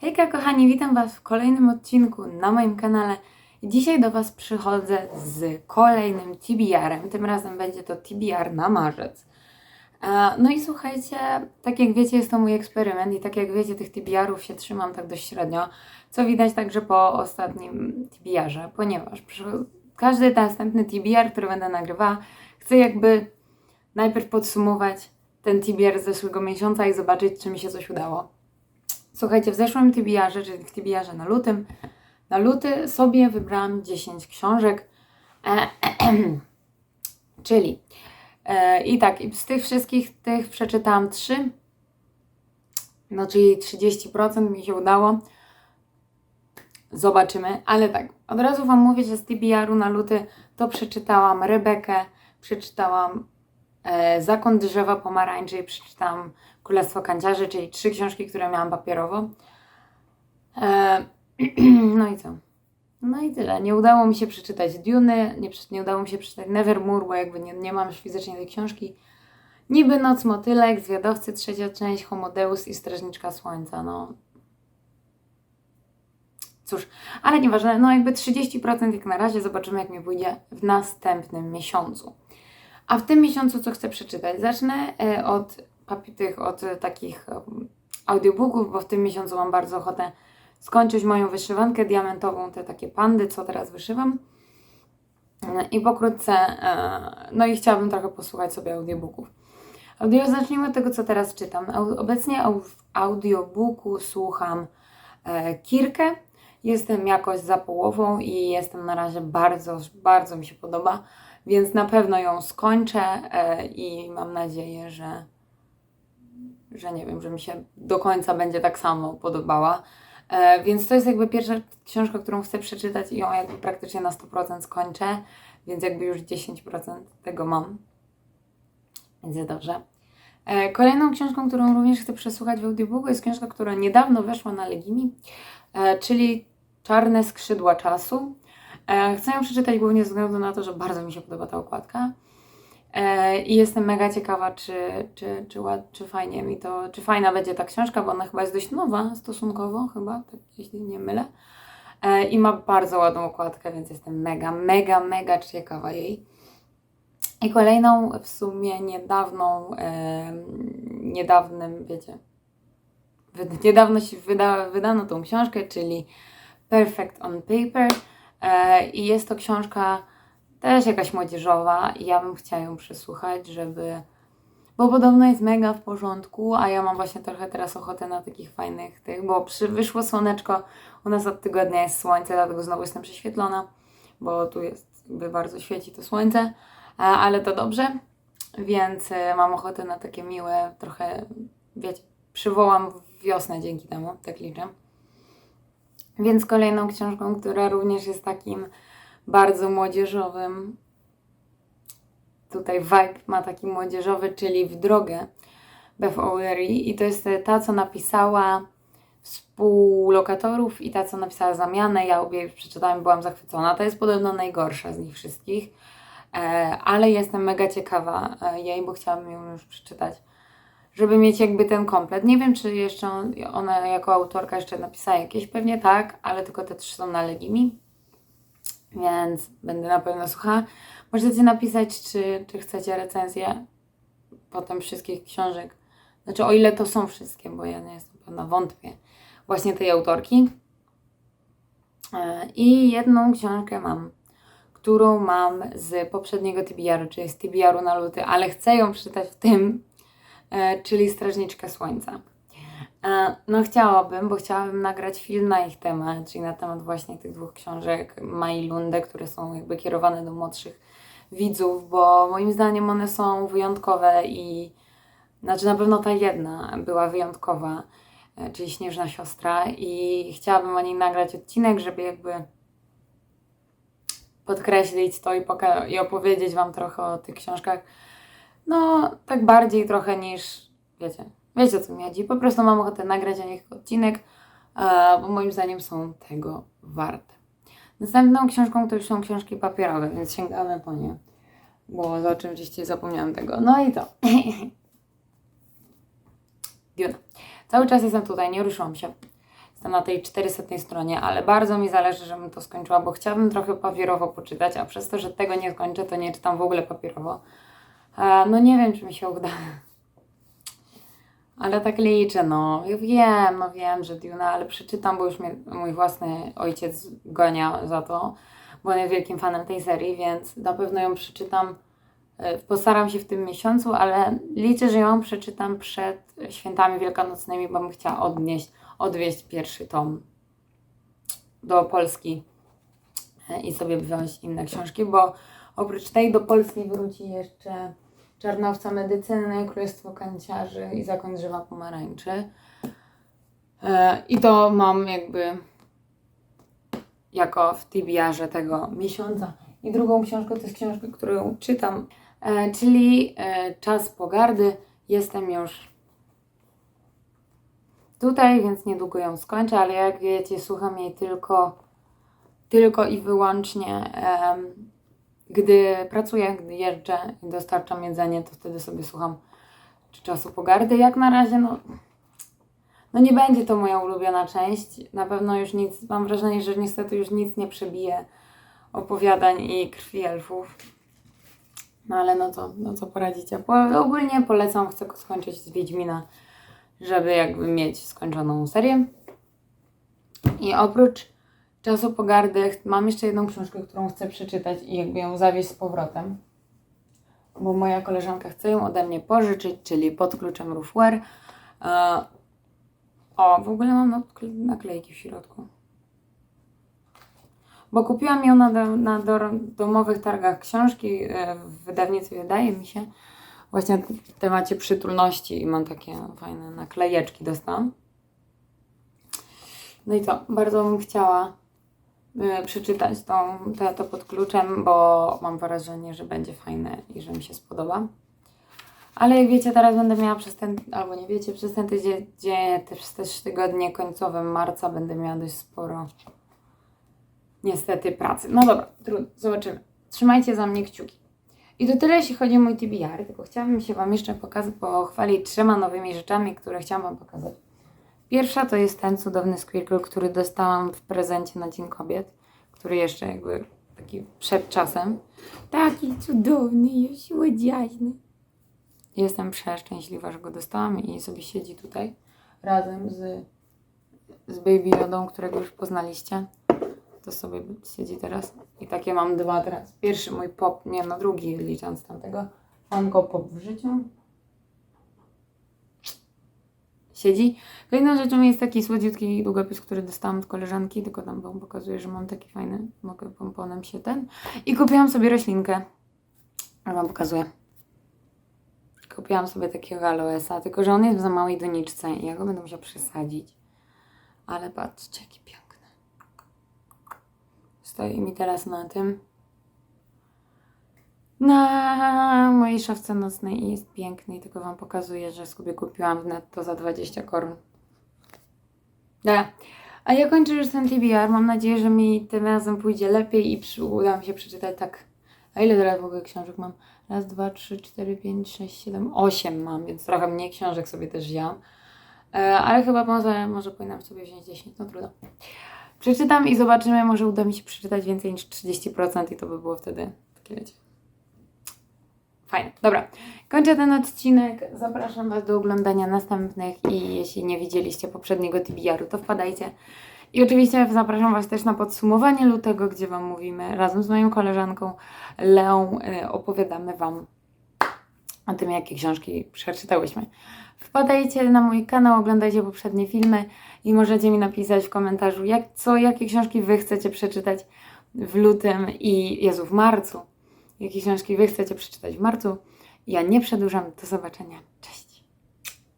Hejka kochani, witam Was w kolejnym odcinku na moim kanale. Dzisiaj do Was przychodzę z kolejnym TBR-em. Tym razem będzie to TBR na marzec. E, No i słuchajcie, tak jak wiecie, jest to mój eksperyment i tak jak wiecie, tych TBR-ów się trzymam tak dość średnio, co widać także po ostatnim TBR-ze, ponieważ każdy następny TBR, który będę nagrywała, chcę jakby najpierw podsumować ten TBR z zeszłego miesiąca i zobaczyć, czy mi się coś udało. Słuchajcie, w zeszłym TBR-ze, czyli w TBR-ze na lutym, na luty sobie wybrałam 10 książek. E, czyli e, i tak, i z tych wszystkich tych przeczytałam 3, no czyli 30% mi się udało. Zobaczymy, ale tak, od razu Wam mówię, że z TBR-u na luty to przeczytałam Rebekę, przeczytałam e, Zakon drzewa pomarańczy i przeczytałam Królestwo Kanciarzy, czyli trzy książki, które miałam papierowo. E, no i co? No i tyle. Nie udało mi się przeczytać Duny, nie, nie udało mi się przeczytać Nevermore, bo jakby nie, nie mam już fizycznie tej książki. Niby Noc Motylek, Zwiadowcy, trzecia część, Homodeus i Strażniczka Słońca. No, Cóż, ale nieważne, no jakby 30% jak na razie, zobaczymy jak mi pójdzie w następnym miesiącu. A w tym miesiącu co chcę przeczytać? Zacznę e, od tych, od e, takich em, audiobooków, bo w tym miesiącu mam bardzo ochotę skończyć moją wyszywankę diamentową, te takie pandy, co teraz wyszywam. E, I pokrótce, e, no i chciałabym trochę posłuchać sobie audiobooków. Audio, zacznijmy od tego, co teraz czytam. Obecnie w audiobooku słucham e, Kirkę. Jestem jakoś za połową i jestem na razie bardzo, bardzo mi się podoba, więc na pewno ją skończę e, i mam nadzieję, że, że nie wiem, że mi się do końca będzie tak samo podobała. E, więc to jest jakby pierwsza książka, którą chcę przeczytać i ją jakby praktycznie na 100% skończę, więc jakby już 10% tego mam. Więc dobrze. E, Kolejną książką, którą również chcę przesłuchać w audiobooku jest książka, która niedawno weszła na Legimi, czyli Czarne skrzydła czasu. E, Chcę ją przeczytać głównie ze względu na to, że bardzo mi się podoba ta okładka. E, I jestem mega ciekawa, czy, czy, czy, czy fajnie mi to, czy fajna będzie ta książka, bo ona chyba jest dość nowa stosunkowo, chyba, tak, jeśli nie mylę. E, I ma bardzo ładną okładkę, więc jestem mega, mega, mega ciekawa jej. I kolejną w sumie niedawną, niedawnym, wiecie, niedawno się wyda, wydano tą książkę, czyli Perfect on Paper. E, I jest to książka też jakaś młodzieżowa i ja bym chciała ją przesłuchać, żeby. Bo podobno jest mega w porządku, a ja mam właśnie trochę teraz ochotę na takich fajnych tych, bo przy, wyszło słoneczko, u nas od tygodnia jest słońce, dlatego znowu jestem prześwietlona, bo tu jest jakby bardzo świeci to słońce, ale to dobrze, więc e, mam ochotę na takie miłe, trochę, wiecie, przywołam wiosnę dzięki temu, tak liczę. Więc kolejną książką, która również jest takim bardzo młodzieżowym, tutaj vibe ma taki młodzieżowy, czyli W drogę Beth O'Leary i to jest ta, co napisała współlokatorów i ta, co napisała Zamianę. Ja obie przeczytałam i byłam zachwycona. To jest podobno najgorsza z nich wszystkich, e, ale jestem mega ciekawa e, jej, bo chciałabym ją już przeczytać żeby mieć jakby ten komplet. Nie wiem, czy jeszcze on- ona jako autorka jeszcze napisała jakieś, pewnie tak, ale tylko te trzy są na Legimi, więc będę na pewno słuchała. Możecie napisać, czy, czy chcecie recenzję potem wszystkich książek. Znaczy, o ile to są wszystkie, bo ja nie jestem pewna, wątpię. Właśnie tej autorki. E, I jedną książkę mam, którą mam z poprzedniego TBR-u, czyli z TBR-u na luty, ale chcę ją przeczytać w tym, czyli Strażniczka Słońca. E, No chciałabym, bo chciałabym nagrać film na ich temat, czyli na temat właśnie tych dwóch książek Mai Lunde, które są jakby kierowane do młodszych widzów, bo moim zdaniem one są wyjątkowe i znaczy na pewno ta jedna była wyjątkowa, e, czyli Śnieżna Siostra i chciałabym o niej nagrać odcinek, żeby jakby podkreślić to i, i opowiedzieć Wam trochę o tych książkach. No, tak bardziej trochę niż, wiecie, wiecie o co mi chodzi. Po prostu mam ochotę nagrać o nich odcinek, e, bo moim zdaniem są tego warte. Następną książką to już są książki papierowe, więc sięgamy po nie. Bo oczywiście zapomniałam tego. No i to. Duna. Cały czas jestem tutaj, nie ruszyłam się. Jestem na tej 400 stronie, ale bardzo mi zależy, żebym to skończyła, bo chciałabym trochę papierowo poczytać, a przez to, że tego nie skończę, to nie czytam w ogóle papierowo. E, no nie wiem, czy mi się uda. Ale tak liczę, no. Ja wiem, no wiem, że Duna, ale przeczytam, bo już mnie mój własny ojciec gania za to, bo on jest wielkim fanem tej serii, więc na pewno ją przeczytam. e, Postaram się w tym miesiącu, ale liczę, że ją przeczytam przed świętami wielkanocnymi, bo bym chciała odnieść, odwieźć pierwszy tom do Polski e, i sobie wziąć inne książki, bo oprócz tej do Polski wróci jeszcze Czarnowca medycyny, Królestwo kanciarzy i Zakon drzewa pomarańczy. E, I to mam jakby jako w TBR-ze tego miesiąca. I drugą książkę to jest książka, którą czytam, e, czyli e, Czas pogardy. Jestem już tutaj, więc niedługo ją skończę, ale jak wiecie, słucham jej tylko, tylko i wyłącznie gdy pracuję, gdy jeżdżę i dostarczam jedzenie, to wtedy sobie słucham czy czasu pogardy. Jak na razie, no, no nie będzie to moja ulubiona część. Na pewno już nic, mam wrażenie, że niestety już nic nie przebije opowiadań i krwi elfów. No ale no co, no co poradzicie? Po, ogólnie polecam, chcę skończyć z Wiedźmina, żeby jakby mieć skończoną serię. I oprócz czasu pogardy mam jeszcze jedną książkę, którą chcę przeczytać i jakby ją zawieźć z powrotem. Bo moja koleżanka chce ją ode mnie pożyczyć, czyli pod kluczem Roofware. O, w ogóle mam nakle- naklejki w środku. Bo kupiłam ją na, do, na do, domowych targach książki e, w wydawnictwie, wydaje mi się, właśnie w temacie przytulności i mam takie fajne naklejeczki dostałam. No i co, bardzo bym chciała przeczytać tą, to, to pod kluczem, bo mam wrażenie, że będzie fajne i że mi się spodoba. Ale jak wiecie, teraz będę miała przez ten, albo nie wiecie, przez ten tydzień, dzień, te, przez te trzy tygodnie końcowe marca będę miała dość sporo niestety pracy. No dobra, trudno, zobaczymy. Trzymajcie za mnie kciuki. I to tyle, jeśli chodzi o mój TBR, tylko chciałabym się Wam jeszcze pokazać, pochwalić trzema nowymi rzeczami, które chciałam Wam pokazać. Pierwsza to jest ten cudowny squircle, który dostałam w prezencie na Dzień Kobiet, który jeszcze jakby taki przed czasem. Taki cudowny, już słodziaźny. Jestem przeszczęśliwa, że go dostałam i sobie siedzi tutaj razem z, z Baby Jodą, którego już poznaliście. To sobie siedzi teraz. I takie mam dwa teraz. Pierwszy mój pop, nie no drugi licząc tamtego. Mam go pop w życiu. Siedzi. Kolejną rzeczą jest taki słodziutki długopis, który dostałam od koleżanki, tylko tam wam pokazuję, że mam taki fajny, mogę pomponem się ten. I kupiłam sobie roślinkę. A wam pokazuję. Kupiłam sobie takiego aloesa, tylko że on jest w za małej doniczce i ja go będę musiała przesadzić. Ale patrzcie, jaki piękny. Stoi mi teraz na tym. Na mojej szafce nocnej i jest piękny i tylko wam pokazuję, że sobie kupiłam w netto za 20 koron. Da. A ja kończę już ten TBR. Mam nadzieję, że mi tym razem pójdzie lepiej i przy, uda mi się przeczytać tak. A ile teraz w ogóle książek mam? Raz, dwa, trzy, cztery, pięć, sześć, siedem, osiem mam, więc trochę mniej książek sobie też wzięłam. E, ale chyba może, może powinnam sobie wziąć 10, no trudno. Przeczytam i zobaczymy, może uda mi się przeczytać więcej niż 30% i to by było wtedy takie wiecie. Fajne. Dobra, kończę ten odcinek. Zapraszam Was do oglądania następnych i jeśli nie widzieliście poprzedniego TBR-u, to wpadajcie. I oczywiście zapraszam Was też na podsumowanie lutego, gdzie Wam mówimy razem z moją koleżanką Leą y, opowiadamy Wam o tym, jakie książki przeczytałyśmy. Wpadajcie na mój kanał, oglądajcie poprzednie filmy i możecie mi napisać w komentarzu, jak, co, jakie książki Wy chcecie przeczytać w lutym i Jezu, w marcu. Jakie książki Wy chcecie przeczytać w marcu. Ja nie przedłużam. Do zobaczenia. Cześć.